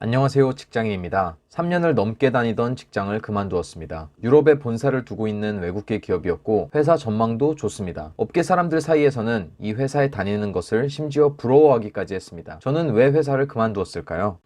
안녕하세요. 직장인입니다. 3년을 넘게 다니던 직장을 그만두었습니다. 유럽에 본사를 두고 있는 외국계 기업이었고 회사 전망도 좋습니다. 업계 사람들 사이에서는 이 회사에 다니는 것을 심지어 부러워하기까지 했습니다. 저는 왜 회사를 그만두었을까요?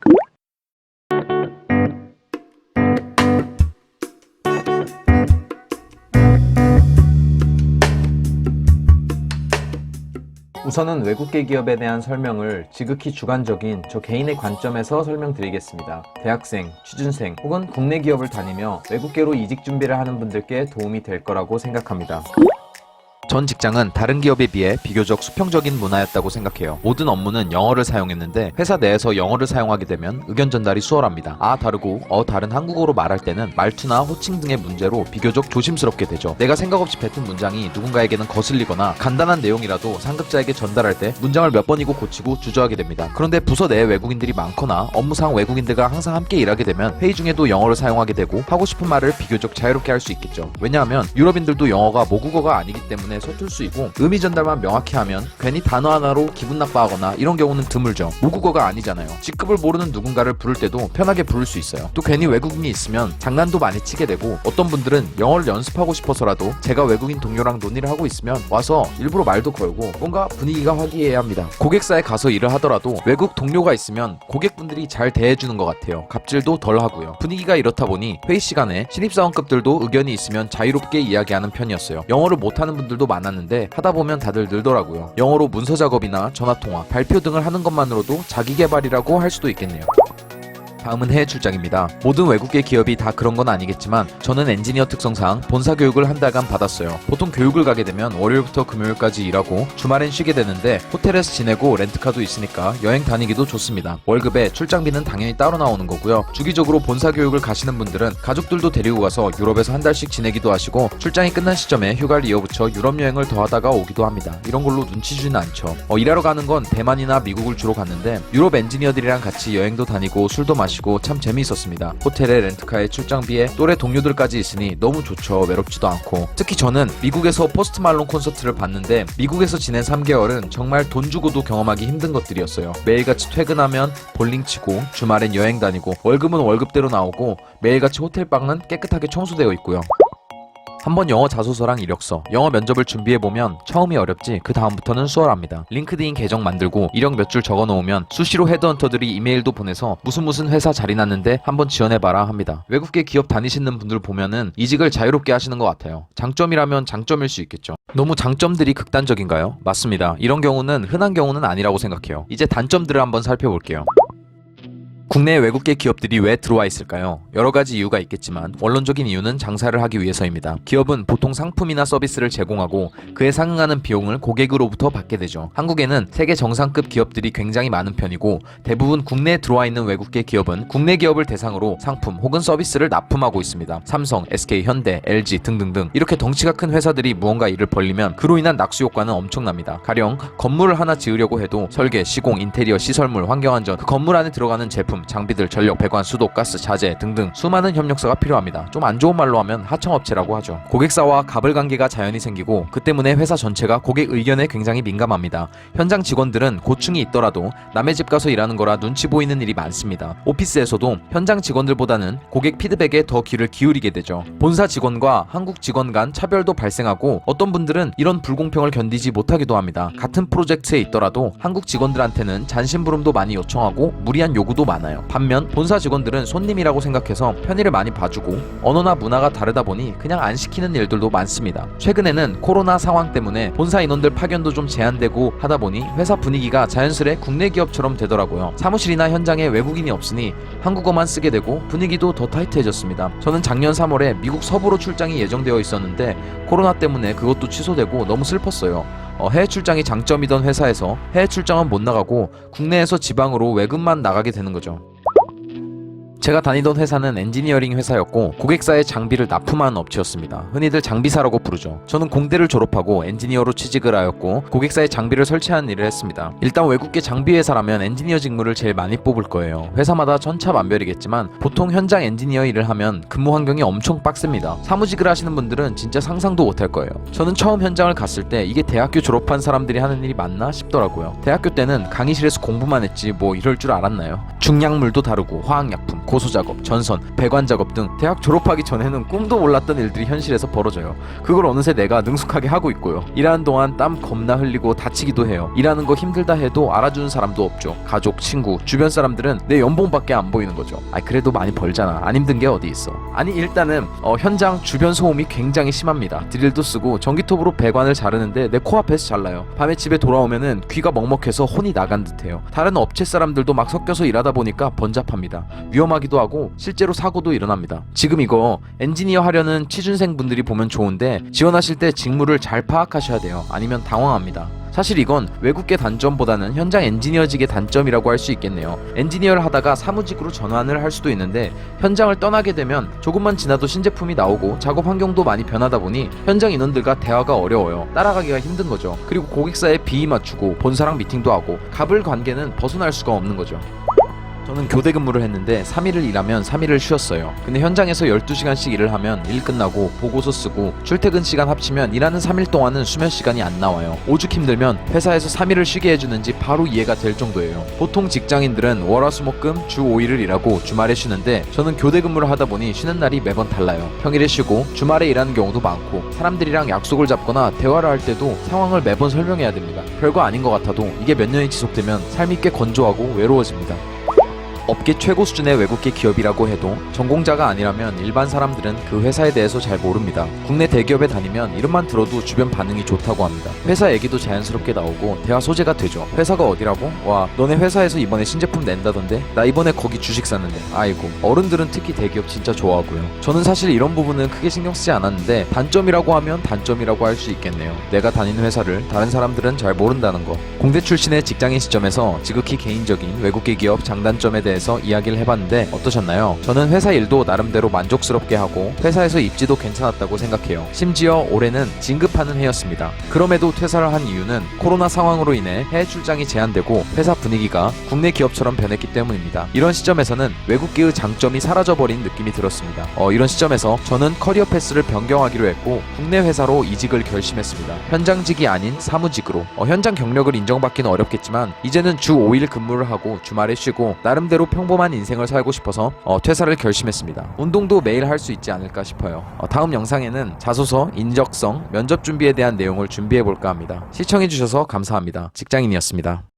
우선은 외국계 기업에 대한 설명을 지극히 주관적인 저 개인의 관점에서 설명드리겠습니다. 대학생, 취준생 혹은 국내 기업을 다니며 외국계로 이직 준비를 하는 분들께 도움이 될 거라고 생각합니다. 전 직장은 다른 기업에 비해 비교적 수평적인 문화였다고 생각해요. 모든 업무는 영어를 사용했는데 회사 내에서 영어를 사용하게 되면 의견 전달이 수월합니다. 아 다르고 어 다른 한국어로 말할 때는 말투나 호칭 등의 문제로 비교적 조심스럽게 되죠. 내가 생각 없이 뱉은 문장이 누군가에게는 거슬리거나 간단한 내용이라도 상급자에게 전달할 때 문장을 몇 번이고 고치고 주저하게 됩니다. 그런데 부서 내에 외국인들이 많거나 업무상 외국인들과 항상 함께 일하게 되면 회의 중에도 영어를 사용하게 되고 하고 싶은 말을 비교적 자유롭게 할 수 있겠죠. 왜냐하면 유럽인들도 영어가 모국어가 아니기 때문에 서툴 수 있고 의미 전달만 명확히 하면 괜히 단어 하나로 기분 나빠하거나 이런 경우는 드물죠. 모국어가 아니잖아요. 직급을 모르는 누군가를 부를 때도 편하게 부를 수 있어요. 또 괜히 외국인이 있으면 장난도 많이 치게 되고 어떤 분들은 영어를 연습하고 싶어서라도 제가 외국인 동료랑 논의를 하고 있으면 와서 일부러 말도 걸고 뭔가 분위기가 화기애애야 합니다. 고객사에 가서 일을 하더라도 외국 동료가 있으면 고객분들이 잘 대해주는 것 같아요. 갑질도 덜 하고요. 분위기가 이렇다 보니 회의 시간에 신입사원급들도 의견이 있으면 자유롭게 이야기하는 편이었어요. 영어를 못하는 분들도 많았는데 하다 보면 다들 늘더라고요. 영어로 문서 작업이나 전화 통화, 발표 등을 하는 것만으로도 자기 개발이라고 할 수도 있겠네요. 다음은 해외 출장입니다. 모든 외국계 기업이 다 그런 건 아니겠지만 저는 엔지니어 특성상 본사 교육을 한 달간 받았어요. 보통 교육을 가게 되면 월요일부터 금요일까지 일하고 주말엔 쉬게 되는데 호텔에서 지내고 렌트카도 있으니까 여행 다니기도 좋습니다. 월급에 출장비는 당연히 따로 나오는 거고요. 주기적으로 본사 교육을 가시는 분들은 가족들도 데리고 가서 유럽에서 한 달씩 지내기도 하시고 출장이 끝난 시점에 휴가를 이어붙여 유럽 여행을 더 하다가 오기도 합니다. 이런 걸로 눈치 주진 않죠. 어, 일하러 가는 건 대만이나 미국을 주로 갔는데 유럽 엔지니어들이랑 같이 여행도 다니고 술도 마시고 참 재미있었습니다. 호텔에 렌트카에 출장비에 또래 동료들까지 있으니 너무 좋죠. 외롭지도 않고. 특히 저는 미국에서 포스트 말론 콘서트를 봤는데 미국에서 지낸 3개월은 정말 돈 주고도 경험하기 힘든 것들이었어요. 매일같이 퇴근하면 볼링 치고 주말엔 여행 다니고 월급은 월급대로 나오고 매일같이 호텔방은 깨끗하게 청소되어 있고요. 한번 영어 자소서랑 이력서, 영어 면접을 준비해보면 처음이 어렵지 그 다음부터는 수월합니다. 링크드인 계정 만들고 이력 몇 줄 적어놓으면 수시로 헤드헌터들이 이메일도 보내서 무슨 무슨 회사 자리 났는데 한번 지원해봐라 합니다. 외국계 기업 다니시는 분들 보면은 이직을 자유롭게 하시는 것 같아요. 장점이라면 장점일 수 있겠죠. 너무 장점들이 극단적인가요? 맞습니다. 이런 경우는 흔한 경우는 아니라고 생각해요. 이제 단점들을 한번 살펴볼게요. 국내 외국계 기업들이 왜 들어와 있을까요? 여러 가지 이유가 있겠지만 원론적인 이유는 장사를 하기 위해서입니다. 기업은 보통 상품이나 서비스를 제공하고 그에 상응하는 비용을 고객으로부터 받게 되죠. 한국에는 세계 정상급 기업들이 굉장히 많은 편이고 대부분 국내에 들어와 있는 외국계 기업은 국내 기업을 대상으로 상품 혹은 서비스를 납품하고 있습니다. 삼성, SK, 현대, LG 등등등 이렇게 덩치가 큰 회사들이 무언가 일을 벌리면 그로 인한 낙수 효과는 엄청납니다. 가령 건물을 하나 지으려고 해도 설계, 시공, 인테리어, 시설물, 환경안전 그 건물 안에 들어가는 제품, 장비들, 전력, 배관, 수도, 가스, 자재 등등 수많은 협력사가 필요합니다. 좀 안 좋은 말로 하면 하청업체라고 하죠. 고객사와 갑을 관계가 자연히 생기고 그 때문에 회사 전체가 고객 의견에 굉장히 민감합니다. 현장 직원들은 고충이 있더라도 남의 집 가서 일하는 거라 눈치 보이는 일이 많습니다. 오피스에서도 현장 직원들보다는 고객 피드백에 더 귀를 기울이게 되죠. 본사 직원과 한국 직원 간 차별도 발생하고 어떤 분들은 이런 불공평을 견디지 못하기도 합니다. 같은 프로젝트에 있더라도 한국 직원들한테는 잔심부름도 많이 요청하고 무리한 요구도 많아요. 반면 본사 직원들은 손님이라고 생각해서 편의를 많이 봐주고 언어나 문화가 다르다 보니 그냥 안 시키는 일들도 많습니다. 최근에는 코로나 상황 때문에 본사 인원들 파견도 좀 제한되고 하다 보니 회사 분위기가 자연스레 국내 기업처럼 되더라고요. 사무실이나 현장에 외국인이 없으니 한국어만 쓰게 되고 분위기도 더 타이트해졌습니다. 저는 작년 3월에 미국 서부로 출장이 예정되어 있었는데 코로나 때문에 그것도 취소되고 너무 슬펐어요. 어, 해외 출장이 장점이던 회사에서 해외 출장은 못 나가고 국내에서 지방으로 외근만 나가게 되는 거죠. 제가 다니던 회사는 엔지니어링 회사였고 고객사의 장비를 납품하는 업체였습니다. 흔히들 장비사라고 부르죠. 저는 공대를 졸업하고 엔지니어로 취직을 하였고 고객사의 장비를 설치하는 일을 했습니다. 일단 외국계 장비 회사라면 엔지니어 직무를 제일 많이 뽑을 거예요. 회사마다 천차만별이겠지만 보통 현장 엔지니어 일을 하면 근무 환경이 엄청 빡셉니다. 사무직을 하시는 분들은 진짜 상상도 못할 거예요. 저는 처음 현장을 갔을 때 이게 대학교 졸업한 사람들이 하는 일이 맞나 싶더라고요. 대학교 때는 강의실에서 공부만 했지 뭐 이럴 줄 알았나요? 중약물도 다루고 화학약품, 고소 작업, 전선, 배관 작업 등 대학 졸업하기 전에는 꿈도 몰랐던 일들이 현실에서 벌어져요. 그걸 어느새 내가 능숙하게 하고 있고요. 일하는 동안 땀 겁나 흘리고 다치기도 해요. 일하는 거 힘들다 해도 알아주는 사람도 없죠. 가족, 친구, 주변 사람들은 내 연봉밖에 안 보이는 거죠. 아 그래도 많이 벌잖아. 안 힘든 게 어디 있어. 아니 일단은 어, 현장 주변 소음이 굉장히 심합니다. 드릴도 쓰고 전기톱으로 배관을 자르는데 내 코앞에서 잘라요. 밤에 집에 돌아오면은 귀가 먹먹해서 혼이 나간 듯해요. 다른 업체 사람들도 막 섞여서 일하다 보니까 번잡합니다. 위험하 기도 하고 실제로 사고도 일어납니다. 지금 이거 엔지니어 하려는 취준생 분들이 보면 좋은데 지원하실 때 직무를 잘 파악하셔야 돼요. 아니면 당황합니다. 사실 이건 외국계 단점보다는 현장 엔지니어직의 단점이라고 할 수 있겠네요. 엔지니어를 하다가 사무직으로 전환을 할 수도 있는데 현장을 떠나게 되면 조금만 지나도 신제품이 나오고 작업 환경도 많이 변하다 보니 현장 인원들과 대화가 어려워요. 따라가기가 힘든 거죠. 그리고 고객사에 비위 맞추고 본사랑 미팅도 하고 갑을 관계는 벗어날 수가 없는 거죠. 저는 교대 근무를 했는데 3일을 일하면 3일을 쉬었어요. 근데 현장에서 12시간씩 일을 하면 일 끝나고 보고서 쓰고 출퇴근 시간 합치면 일하는 3일 동안은 수면 시간이 안 나와요. 오죽 힘들면 회사에서 3일을 쉬게 해주는지 바로 이해가 될 정도예요. 보통 직장인들은 월화수목금 주 5일을 일하고 주말에 쉬는데 저는 교대 근무를 하다 보니 쉬는 날이 매번 달라요. 평일에 쉬고 주말에 일하는 경우도 많고 사람들이랑 약속을 잡거나 대화를 할 때도 상황을 매번 설명해야 됩니다. 별거 아닌 것 같아도 이게 몇 년이 지속되면 삶이 꽤 건조하고 외로워집니다. 업계 최고 수준의 외국계 기업이라고 해도 전공자가 아니라면 일반 사람들은 그 회사에 대해서 잘 모릅니다. 국내 대기업에 다니면 이름만 들어도 주변 반응이 좋다고 합니다. 회사 얘기도 자연스럽게 나오고 대화 소재가 되죠. 회사가 어디라고? 와, 너네 회사에서 이번에 신제품 낸다던데? 나 이번에 거기 주식 샀는데. 아이고, 어른들은 특히 대기업 진짜 좋아하고요. 저는 사실 이런 부분은 크게 신경 쓰지 않았는데 단점이라고 하면 단점이라고 할 수 있겠네요. 내가 다니는 회사를 다른 사람들은 잘 모른다는 거. 공대 출신의 직장인 시점에서 지극히 개인적인 외국계 기업 장단점에 대해 서 이야기를 해봤는데 어떠셨나요? 저는 회사 일도 나름대로 만족스럽게 하고 회사에서 입지도 괜찮았다고 생각해요. 심지어 올해는 진급하는 해였습니다. 그럼에도 퇴사를 한 이유는 코로나 상황으로 인해 해외 출장이 제한되고 회사 분위기가 국내 기업처럼 변했기 때문입니다. 이런 시점에서는 외국계의 장점이 사라져버린 느낌이 들었습니다. 어, 이런 시점에서 저는 커리어 패스를 변경하기로 했고 국내 회사로 이직을 결심했습니다. 현장직이 아닌 사무직으로 어, 현장 경력을 인정받기는 어렵겠지만 이제는 주 5일 근무를 하고 주말에 쉬고 나름 대로 평범한 인생을 살고 싶어서 어, 퇴사를 결심했습니다. 운동도 매일 할 수 있지 않을까 싶어요. 어, 다음 영상에는 자소서, 인적성, 면접 준비에 대한 내용을 준비해 볼까 합니다. 시청해 주셔서 감사합니다. 직장인이었습니다.